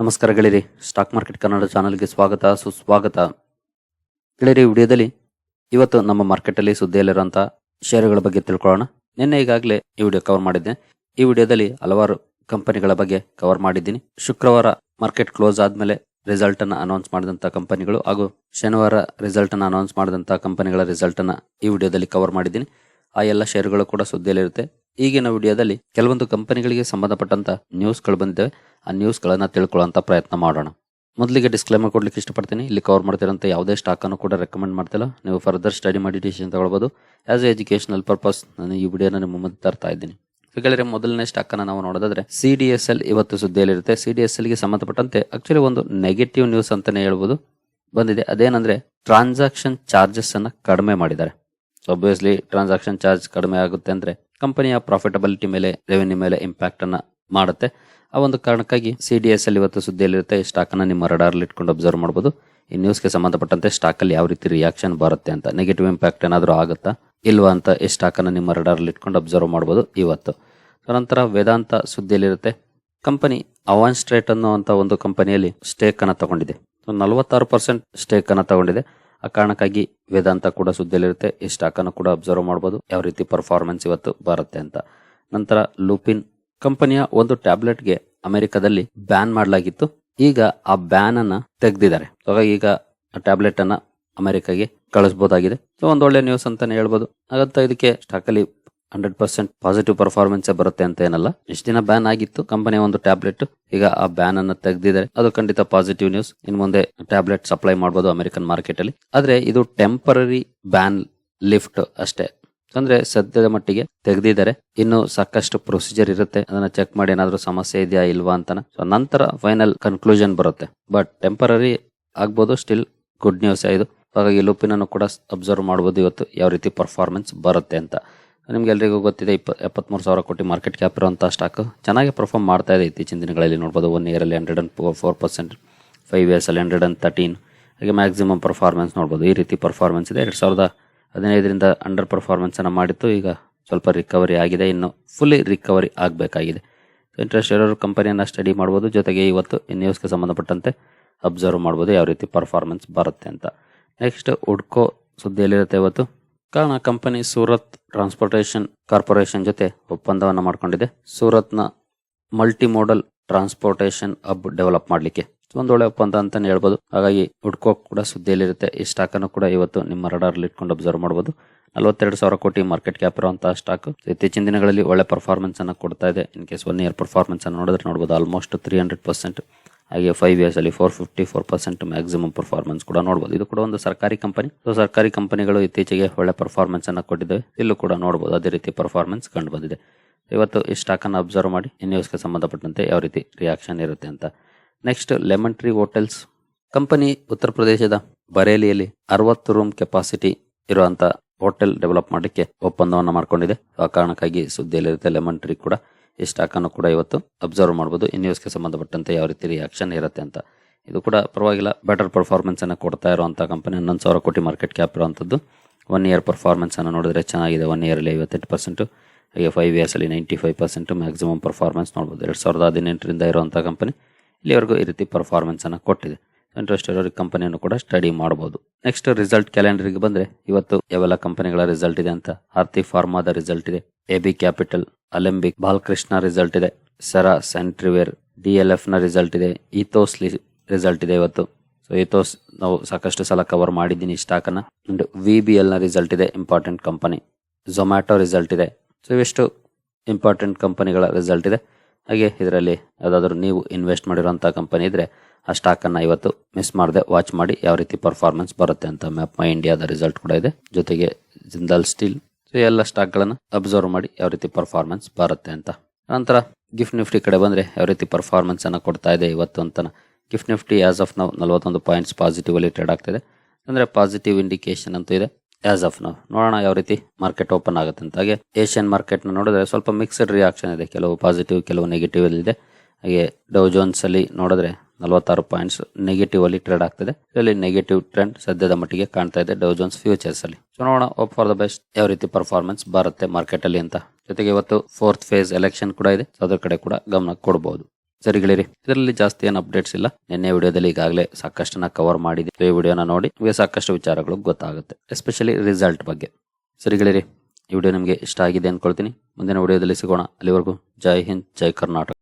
ನಮಸ್ಕಾರ ಗೆಳೆಯರಿ, stock market Kannada ಚಾನಲ್ಗೆ ಸ್ವಾಗತ, ಸುಸ್ವಾಗತ. ಗೆಳೆಯರಿ ವಿಡಿಯೋದಲ್ಲಿ ಇವತ್ತು ನಮ್ಮ ಮಾರ್ಕೆಟಲ್ಲಿ ಸುದ್ದಿಯಲ್ಲಿರುವಂತಹ ಷೇರುಗಳ ಬಗ್ಗೆ ತಿಳ್ಕೊಳ್ಳೋಣ. ನಿನ್ನೆ ಈಗಾಗಲೇ ಈ ವಿಡಿಯೋ ಕವರ್ ಮಾಡಿದ್ದೆ. ಈ ವಿಡಿಯೋದಲ್ಲಿ ಹಲವಾರು ಕಂಪನಿಗಳ ಬಗ್ಗೆ ಕವರ್ ಮಾಡಿದ್ದೀನಿ. ಶುಕ್ರವಾರ ಮಾರ್ಕೆಟ್ ಕ್ಲೋಸ್ ಆದ್ಮೇಲೆ ರಿಸಲ್ಟ್ ಅನ್ನು ಅನೌನ್ಸ್ ಮಾಡಿದಂತ ಕಂಪನಿಗಳು ಹಾಗೂ ಶನಿವಾರ ರಿಸಲ್ಟ್ ಅನ್ನು ಅನೌನ್ಸ್ ಮಾಡಿದಂತ ಕಂಪನಿಗಳ ರಿಸಲ್ಟ್ ಅನ್ನು ಈ ವಿಡಿಯೋದಲ್ಲಿ ಕವರ್ ಮಾಡಿದ್ದೀನಿ. ಆ ಎಲ್ಲ ಶೇರುಗಳು ಕೂಡ ಸುದ್ದಿಯಲ್ಲಿರುತ್ತೆ. ಈಗಿನ ವಿಡಿಯೋದಲ್ಲಿ ಕೆಲವೊಂದು ಕಂಪನಿಗಳಿಗೆ ಸಂಬಂಧಪಟ್ಟಂತ ನ್ಯೂಸ್ಗಳು ಬಂದಿವೆ ಆ ನ್ಯೂಸ್ಗಳನ್ನ ತಿಳ್ಕೊಳ್ಳೋಂಥ ಪ್ರಯತ್ನ ಮಾಡೋಣ. ಮೊದಲಿಗೆ ಡಿಸ್ಕ್ಲೇಮರ್ ಕೊಡ್ಲಿಕ್ಕೆ ಇಷ್ಟಪಡ್ತೀನಿ. ಇಲ್ಲಿ ಕವರ್ ಮಾಡ್ತಿರೋಂಥ ಯಾವುದೇ ಸ್ಟಾಕ್ ಅನ್ನು ಕೂಡ ರೆಕಮೆಂಡ್ ಮಾಡ್ತಿಲ್ಲ. ನೀವು ಫರ್ದರ್ ಸ್ಟಡಿ ಮಾಡಿ ಡಿಸಿಷನ್ ತಗೊಳ್ಬೋದು. ಆಸ್ ಎ ಎಜುಕೇಶನಲ್ ಪರ್ಪಸ್ ನಾನು ಈ ವಿಡಿಯೋನ ನಿಮ್ಮ ಮುಂದೆ ತರ್ತಾ ಇದ್ದೀನಿ. ಗೆಳೆಯರೆ ಮೊದಲನೇ ಸ್ಟಾಕ್ ಅನ್ನ ನಾವು ನೋಡೋದಾದ್ರೆ ಸಿ ಡಿ ಎಸ್ ಎಲ್ ಇವತ್ತು ಸುದ್ದಿಯಲ್ಲಿರುತ್ತೆ. ಸಿ ಡಿ ಎಸ್ ಎಲ್ಗೆ ಸಂಬಂಧಪಟ್ಟಂತೆ ಆಕ್ಚುಲಿ ಒಂದು ನೆಗೆಟಿವ್ ನ್ಯೂಸ್ ಅಂತಾನೆ ಹೇಳ್ಬೋದು. ಬಂದಿದೆ. ಅದೇನಂದ್ರೆ ಟ್ರಾನ್ಸಾಕ್ಷನ್ ಚಾರ್ಜಸ್ ಅನ್ನ ಕಡಿಮೆ ಮಾಡಿದ್ದಾರೆ. ಒಬ್ವಿಯಸ್ಲಿ ಟ್ರಾನ್ಸಾಕ್ಷನ್ ಚಾರ್ಜ್ ಕಡಿಮೆ ಆಗುತ್ತೆ ಅಂದ್ರೆ ಕಂಪನಿಯ ಪ್ರಾಫಿಟಬಿಲಿಟಿ ಮೇಲೆ ರೆವೆನ್ಯೂ ಮೇಲೆ ಇಂಪ್ಯಾಕ್ಟ್ ಅನ್ನ ಮಾಡುತ್ತೆ. ಆ ಒಂದು ಕಾರಣಕ್ಕಾಗಿ ಸಿ ಡಿ ಎಸ್ ಅಲ್ಲಿ ಇವತ್ತು ಸುದ್ದಿಯಲ್ಲಿರುತ್ತೆ ಸ್ಟಾಕ್ ಅನ್ನ ನಿಮ್ಮ ರಡಾರ್ಲಿ ಇಟ್ಕೊಂಡು ಅಬ್ಸರ್ವ್ ಮಾಡಬಹುದು ಈ ನ್ಯೂಸ್ಗೆ ಸಂಬಂಧಪಟ್ಟಂತೆ ಸ್ಟಾಕ್ ಅಲ್ಲಿ ಯಾವ ರೀತಿ ರಿಯಾಕ್ಷನ್ ಬರುತ್ತೆ ಅಂತ ನೆಗೆಟಿವ್ ಇಂಪ್ಯಾಕ್ಟ್ ಏನಾದರೂ ಆಗುತ್ತಾ, ಇಲ್ವಾ ಅಂತ ಈ ಸ್ಟಾಕ್ ಅನ್ನ ನಿಮ್ಮ ರಡಾರ್ಲಿ ಇಟ್ಕೊಂಡು ಅಬ್ಸರ್ವ್ ಮಾಡಬಹುದು ಇವತ್ತು. ನಂತರ ವೇದಾಂತ ಸುದ್ದಿಯಲ್ಲಿರುತ್ತೆ. ಕಂಪನಿ ಅವಾನ್ ಸ್ಟ್ರೇಟ್ ಅನ್ನುವಂತ ಒಂದು ಕಂಪನಿಯಲ್ಲಿ ಸ್ಟೇಕ್ ಅನ್ನ ತಗೊಂಡಿದೆ. ನಲವತ್ತಾರು ಪರ್ಸೆಂಟ್ ಸ್ಟೇಕ್ ಅನ್ನ ತಗೊಂಡಿದೆ. ಆ ಕಾರಣಕ್ಕಾಗಿ ವೇದಾಂತ ಕೂಡ ಸುದ್ದಿಯಲ್ಲಿರುತ್ತೆ. ಈ ಸ್ಟಾಕನ್ನು ಕೂಡ ಅಬ್ಸರ್ವ್ ಮಾಡಬಹುದು ಯಾವ ರೀತಿ ಪರ್ಫಾರ್ಮೆನ್ಸ್ ಇವತ್ತು ಬರುತ್ತೆ ಅಂತ. ನಂತರ ಲೂಪಿನ್ ಕಂಪನಿಯ ಒಂದು ಟ್ಯಾಬ್ಲೆಟ್ಗೆ ಅಮೆರಿಕದಲ್ಲಿ ಬ್ಯಾನ್ ಮಾಡಲಾಗಿತ್ತು. ಈಗ ಆ ಬ್ಯಾನ್ ಅನ್ನ ತೆಗೆದಿದ್ದಾರೆ ಹಾಗಾಗಿ ಈಗ ಟ್ಯಾಬ್ಲೆಟ್ ಅನ್ನ ಅಮೆರಿಕಾಗೆ ಕಳಿಸಬಹುದಾಗಿದೆ ಸೊ ಒಂದು ಒಳ್ಳೆ ನ್ಯೂಸ್ ಅಂತಾನೆ ಹೇಳ್ಬೋದು. ಹಾಗಂತ ಇದಕ್ಕೆ ಸ್ಟಾಕ್ ಅಲ್ಲಿ ಹಂಡ್ರೆಡ್ ಪರ್ಸೆಂಟ್ ಪಾಸಿಟಿವ್ ಪರ್ಫಾರ್ಮೆನ್ಸ್ ಬರುತ್ತೆ ಅಂತ ಏನಲ್ಲ. ಇಷ್ಟು ದಿನ ಬ್ಯಾನ್ ಆಗಿತ್ತು ಕಂಪನಿ ಒಂದು ಟ್ಯಾಬ್ಲೆಟ್ ಈಗ ಆ ಬ್ಯಾನ್ ಅನ್ನು ತೆಗೆದಿದ್ದಾರೆ. ಅದು ಖಂಡಿತ ಪಾಸಿಟಿವ್ ನ್ಯೂಸ್ ಇನ್ ಮುಂದೆ ಟ್ಯಾಬ್ಲೆಟ್ ಸಪ್ಲೈ ಮಾಡಬಹುದು ಅಮೆರಿಕನ್ ಮಾರ್ಕೆಟ್ ಅಲ್ಲಿ. ಆದ್ರೆ ಇದು ಟೆಂಪರರಿ ಬ್ಯಾನ್ ಲಿಫ್ಟ್ ಅಷ್ಟೇ. ಅಂದ್ರೆ ಸದ್ಯದ ಮಟ್ಟಿಗೆ ತೆಗೆದಿದ್ದಾರೆ. ಇನ್ನು ಸಾಕಷ್ಟು ಪ್ರೊಸೀಜರ್ ಇರುತ್ತೆ. ಅದನ್ನ ಚೆಕ್ ಮಾಡಿ ಏನಾದ್ರೂ ಸಮಸ್ಯೆ ಇದೆಯಾ ಇಲ್ವಾ ಅಂತಾನೆ. ಸೊ ನಂತರ ಫೈನಲ್ ಕನ್ಕ್ಲೂಷನ್ ಬರುತ್ತೆ. ಬಟ್ ಟೆಂಪರರಿ ಆಗ್ಬೋದು ಸ್ಟಿಲ್ ಗುಡ್ ನ್ಯೂಸ್ ಇದು. ಹಾಗಾಗಿ ಲೂಪಿನನ್ನು ಕೂಡ ಅಬ್ಸರ್ವ್ ಮಾಡಬಹುದು ಇವತ್ತು ಯಾವ ರೀತಿ ಪರ್ಫಾರ್ಮೆನ್ಸ್ ಬರುತ್ತೆ ಅಂತ. ನಿಮ್ಗೆ ಎಲ್ರಿಗೂ ಗೊತ್ತಿದೆ, ಇಪ್ಪ, ಎಪ್ಪತ್ಮೂರು ಸಾವಿರ ಕೋಟಿ ಮಾರ್ಕೆಟ್ ಕ್ಯಾಪ್ ಇರುವಂಥ ಸ್ಟಾಕ್ ಚೆನ್ನಾಗಿ ಪರ್ಫಾರ್ಮ್ ಮಾಡ್ತಾ ಇದೆ ಇತ್ತೀಚಿನ ದಿನಗಳಲ್ಲಿ. ನೋಡ್ಬೋದು one ಇಯರಲ್ಲಿ hundred and four percent five ಇಯರ್ಸಲ್ಲಿ hundred and thirteen ಹಾಗೆ ಮ್ಯಾಕ್ಸಿಮಮ್ ಪರ್ಫಾರ್ಮೆನ್ಸ್ ನೋಡ್ಬೋದು. ಈ ರೀತಿ ಪರ್ಫಾರ್ಮೆನ್ಸ್ ಇದೆ. ಎರಡು ಸಾವಿರದ ಹದಿನೈದರಿಂದ ಅಂಡರ್ ಪರ್ಫಾರ್ಮೆನ್ಸನ್ನು ಮಾಡಿತ್ತು ಈಗ ಸ್ವಲ್ಪ ರಿಕವರಿ ಆಗಿದೆ. ಇನ್ನು ಫುಲ್ಲಿ ರಿಕವರಿ ಆಗಬೇಕಾಗಿದೆ. ಇಂಟ್ರೆಸ್ಟ್ ಇರೋರು ಕಂಪನಿಯನ್ನು ಸ್ಟಡಿ ಮಾಡ್ಬೋದು. ಜೊತೆಗೆ ಇವತ್ತು ನ್ಯೂಸ್ಗೆ ಸಂಬಂಧಪಟ್ಟಂತೆ ಅಬ್ಸರ್ವ್ ಮಾಡ್ಬೋದು ಯಾವ ರೀತಿ ಪರ್ಫಾರ್ಮೆನ್ಸ್ ಬರುತ್ತೆ ಅಂತ. ನೆಕ್ಸ್ಟ್ ಉಡ್ಕೋ ಸುದ್ದಿಯಲ್ಲಿರುತ್ತೆ ಇವತ್ತು. ಕಾರಣ ಕಂಪನಿ ಸೂರತ್ ಟ್ರಾನ್ಸ್ಪೋರ್ಟೇಷನ್ ಕಾರ್ಪೊರೇಷನ್ ಜೊತೆ ಒಪ್ಪಂದವನ್ನು ಮಾಡಿಕೊಂಡಿದೆ. ಸೂರತ್ನ multi modal transportation hub develop ಮಾಡಲಿಕ್ಕೆ. ಒಂದು ಒಳ್ಳೆ ಒಪ್ಪಂದ ಅಂತಾನೆ ಹೇಳ್ಬೋದು. ಹಾಗಾಗಿ ಹುಡ್ಕೋ ಕೂಡ ಸುದ್ದಿಯಲ್ಲಿರುತ್ತೆ. ಈ ಸ್ಟಾಕ್ ಅನ್ನು ಕೂಡ ಇವತ್ತು ನಿಮ್ಮ ರಡಾರ್ಲಿ ಇಟ್ಕೊಂಡು ಅಬ್ಸರ್ವ್ ಮಾಡಬಹುದು ನಲವತ್ತೆರಡು ಸಾವಿರ ಕೋಟಿ ಮಾರ್ಕೆಟ್ ಕ್ಯಾಪ್ ಇರುವಂತಹ ಸ್ಟಾಕ್ ಇತ್ತೀಚಿನ ದಿನಗಳಲ್ಲಿ ಒಳ್ಳೆ ಪರ್ಫಾರ್ಮೆನ್ಸ್ ಅನ್ನು ಕೊಡ್ತಾ ಇದೆ. In case one year performance ಅನ್ನು ನೋಡಿದ್ರೆ ನೋಡಬಹುದು ಆಲ್ಮೋಸ್ಟ್ ತ್ರೀ ಹಂಡ್ರೆಡ್ ಪರ್ಸೆಂಟ್ ಹಾಗೆ ಫೈವ್ ಇಯರ್ಸ್ ಅಲ್ಲಿ four fifty four percent maximum performance ಕೂಡ ನೋಡಬಹುದು ಇದು ಕೂಡ ಒಂದು ಸರ್ಕಾರಿ ಕಂಪನಿ ಸೊ ಸರ್ಕಾರಿ ಕಂಪನಿಗಳು ಇತ್ತೀಚೆಗೆ ಒಳ್ಳೆ ಪರ್ಫಾರ್ಮೆನ್ಸ್ ಅನ್ನು ಕೊಟ್ಟಿದ್ದಾವೆ. ಇಲ್ಲೂ ಕೂಡ ನೋಡಬಹುದು ಅದೇ ರೀತಿ ಪರ್ಫಾರ್ಮೆನ್ಸ್ ಕಂಡು ಬಂದಿದೆ ಇವತ್ತು ಈ ಸ್ಟಾಕ್ ಅನ್ನು ಅಬ್ಸರ್ವ್ ಮಾಡಿ ನ್ಯೂಸ್ಗೆ ಸಂಬಂಧಪಟ್ಟಂತೆ ಯಾವ ರೀತಿ ರಿಯಾಕ್ಷನ್ ಇರುತ್ತೆ ಅಂತ. Next lemon tree hotels company Uttar ಪ್ರದೇಶದ ಬರೇಲಿಯಲ್ಲಿ ಅರವತ್ತು ರೂಮ್ ಕೆಪಾಸಿಟಿ ಇರುವಂತಹ ಹೋಟೆಲ್ ಡೆವಲಪ್ ಮಾಡಲಿಕ್ಕೆ ಒಪ್ಪಂದವನ್ನು ಮಾಡಿಕೊಂಡಿದೆ. ಆ ಕಾರಣಕ್ಕಾಗಿ ಸುದ್ದಿಯಲ್ಲಿರುತ್ತೆ ಲೆಮನ್ ಟ್ರೀ ಕೂಡ. ಈ ಸ್ಟಾಕ್ ಅನ್ನು ಕೂಡ ಇವತ್ತು ಅಬ್ಸರ್ವ್ ಮಾಡಬಹುದು ಇನ್ ನ್ಯೂಸ್ಗೆ ಸಂಬಂಧಪಟ್ಟಂತೆ ಯಾವ ರೀತಿ ರಿಯಾಕ್ಷನ್ ಇರುತ್ತೆ ಅಂತ. ಇದು ಕೂಡ ಪರವಾಗಿಲ್ಲ. ಬೆಟರ್ ಪರ್ಫಾರ್ಮೆನ್ಸ್ ಅನ್ನು ಕೊಡ್ತಾ ಇರುವಂಥ ಕಂಪನಿ ಹನ್ನೊಂದು ಸಾವಿರ ಕೋಟಿ ಮಾರ್ಕೆಟ್ ಕ್ಯಾಪ್ ಇರುವಂತದ್ದು. ಒನ್ ಇಯರ್ ಪರ್ಫಾರ್ಮೆನ್ಸ್ ಅನ್ನು ನೋಡಿದ್ರೆ ಚೆನ್ನಾಗಿದೆ. ಒನ್ ಇಯರಲ್ಲಿ ಐವತ್ತೆಂಟು ಪರ್ಸೆಂಟು ಹಾಗೆ five ಇಯರ್ಸಲ್ಲಿ ninety five percent maximum performance ನೋಡ್ಬೋದು. ಎರಡು ಸಾವಿರದ ಹದಿನೆಂಟರಿಂದ ಇರುವಂಥ ಕಂಪನಿ ಇಲ್ಲಿವರೆಗೂ ಈ ರೀತಿ ಪರ್ಫಾರ್ಮೆನ್ಸನ್ನು ಕೊಟ್ಟಿದೆ. ಇಂಟ್ರೆಸ್ಟ್ ಇರೋರಿಗೆ ಕಂಪನಿಯನ್ನು ಕೂಡ ಸ್ಟಡಿ ಮಾಡಬಹುದು ನೆಕ್ಸ್ಟ್ ರಿಸಲ್ಟ್ ಕ್ಯಾಲೆಂಡರ್ಗೆ ಬಂದರೆ ಇವತ್ತು ಯಾವೆಲ್ಲ ಕಂಪನಿಗಳ ರಿಸಲ್ಟ್ ಇದೆ ಅಂತ. ಆರ್ತಿ ಫಾರ್ಮಾದ ರಿಸಲ್ಟ್ ಇದೆ. A B capital, Alembic, Balkrishna result ಇದೆ. ಸೆರಾ, ಸೆಂಟ್ರಿವೇರ್, ಡಿ ಎಲ್ ಎಫ್ನ ರಿಸಲ್ಟ್ ಇದೆ. ಈಥೋಸ್ ರಿಸಲ್ಟ್ ಇದೆ ಇವತ್ತು. ಸೊ ಈಥೋಸ್ ನಾವು ಸಾಕಷ್ಟು ಸಲ ಕವರ್ ಮಾಡಿದ್ದೀನಿ ಈ ಸ್ಟಾಕ್ ಅನ್ನ. ಅಂಡ್ ವಿ ಬಿ ಎಲ್ನ ರಿಸಲ್ಟ್ ಇದೆ ಇಂಪಾರ್ಟೆಂಟ್ ಕಂಪನಿ ಝೊಮ್ಯಾಟೊ ರಿಸಲ್ಟ್ ಇದೆ. ಸೊ ಇವೆಷ್ಟು ಇಂಪಾರ್ಟೆಂಟ್ ಕಂಪನಿಗಳ ರಿಸಲ್ಟ್ ಇದೆ. ಹಾಗೆ ಇದರಲ್ಲಿ ಯಾವುದಾದ್ರೂ ನೀವು ಇನ್ವೆಸ್ಟ್ ಮಾಡಿರೋಂಥ ಕಂಪನಿ ಇದ್ರೆ ಆ ಸ್ಟಾಕನ್ನು ಇವತ್ತು ಮಿಸ್ ಮಾಡದೆ ವಾಚ್ ಮಾಡಿ, ಯಾವ ರೀತಿ ಪರ್ಫಾರ್ಮೆನ್ಸ್ ಬರುತ್ತೆ ಅಂತ ಮ್ಯಾಪ್ ಮೈ ಇಂಡಿಯಾದ ರಿಸಲ್ಟ್ ಕೂಡ ಇದೆ. ಜೊತೆಗೆ ಜಿಂದಾಲ್ ಸ್ಟೀಲ್ ಸೊ ಎಲ್ಲ ಸ್ಟಾಕ್ ಗಳನ್ನ ಅಬ್ಸರ್ವ್ ಮಾಡಿ ಯಾವ ರೀತಿ ಪರ್ಫಾರ್ಮೆನ್ಸ್ ಬರುತ್ತೆ ಅಂತ. ನಂತರ ಗಿಫ್ಟ್ ನಿಫ್ಟಿ ಕಡೆ ಬಂದ್ರೆ ಯಾವ ರೀತಿ ಪರ್ಫಾರ್ಮೆನ್ಸ್ ಅನ್ನು ಕೊಡ್ತಾ ಇದೆ ಇವತ್ತು ಅಂತ ಗಿಫ್ಟ್ ನಿಫ್ಟಿ ಆಸ್ ಆಫ್ ನಾವು ನಲವತ್ತೊಂದು ಪಾಯಿಂಟ್ಸ್ ಪಾಸಿಟಿವ್ ಅಲ್ಲಿ ಟ್ರೇಡ್ ಆಗ್ತಿದೆ. ಅಂದ್ರೆ ಪಾಸಿಟಿವ್ ಇಂಡಿಕೇಶನ್ ಅಂತೂ ಇದೆ. ಆಸ್ ಆಫ್ ನಾವು ನೋಡೋಣ ಯಾವ ರೀತಿ ಮಾರ್ಕೆಟ್ ಓಪನ್ ಆಗುತ್ತೆ ಅಂತ. ಹಾಗೆ ಏಷ್ಯನ್ ಮಾರ್ಕೆಟ್ನ ನೋಡಿದ್ರೆ ಸ್ವಲ್ಪ ಮಿಕ್ಸ್ಡ್ ರಿಯಾಕ್ಷನ್ ಇದೆ. ಕೆಲವು ಪಾಸಿಟಿವ್ ಕೆಲವು ನೆಗೆಟಿವ್ ಇದೆ. ಹಾಗೆ ಡೌ ಜೋನ್ಸ್ ಅಲ್ಲಿ ನೋಡಿದ್ರೆ ನಲವತ್ತಾರು ಪಾಯಿಂಟ್ಸ್ ನೆಗೆಟಿವ್ ಅಲ್ಲಿ ಟ್ರೇಡ್ ಆಗ್ತಿದೆ. ಇದರಲ್ಲಿ ನೆಗೆಟಿವ್ ಟ್ರೆಂಡ್ ಸದ್ಯದ ಮಟ್ಟಿಗೆ ಕಾಣ್ತಾ ಇದೆ ಡೌ ಜೋನ್ಸ್ ಫ್ಯೂಚರ್ಸ್ ಅಲ್ಲಿ. ಚುನಾವಣಾ ಹೋಪ್ ಫಾರ್ ದ ಬೆಸ್ಟ್ ಯಾವ ರೀತಿ ಪರ್ಫಾರ್ಮೆನ್ಸ್ ಬರುತ್ತೆ ಮಾರ್ಕೆಟ್ ಅಲ್ಲಿ ಅಂತ. ಜೊತೆಗೆ ಇವತ್ತು ಫೋರ್ತ್ ಫೇಸ್ ಎಲೆಕ್ಷನ್ ಕೂಡ ಇದೆ. ಅದ್ರ ಕಡೆ ಕೂಡ ಗಮನ ಕೊಡಬಹುದು ಸರಿ ಗೆಳೆಯರಿ, ಇದರಲ್ಲಿ ಜಾಸ್ತಿ ಏನು ಅಪ್ಡೇಟ್ಸ್ ಇಲ್ಲ. ನಿನ್ನೆ ವಿಡಿಯೋದಲ್ಲಿ ಈಗಾಗಲೇ ಸಾಕಷ್ಟನ್ನ ಕವರ್ ಮಾಡಿದೆ ಈ ವಿಡಿಯೋನ ನೋಡಿ, ನಿಮಗೆ ಸಾಕಷ್ಟು ವಿಚಾರಗಳು ಗೊತ್ತಾಗುತ್ತೆ. ಎಸ್ಪೆಷಲಿ ರಿಸಲ್ಟ್ ಬಗ್ಗೆ. ಸರಿ ಗೆಳೆಯರಿ, ಈ ವಿಡಿಯೋ ನಿಮಗೆ ಇಷ್ಟ ಆಗಿದೆ ಅಂದ್ಕೊಳ್ತೀನಿ. ಮುಂದಿನ ವಿಡಿಯೋದಲ್ಲಿ ಸಿಗೋಣ. ಅಲ್ಲಿವರೆಗೂ ಜೈ ಹಿಂದ್, ಜೈ ಕರ್ನಾಟಕ.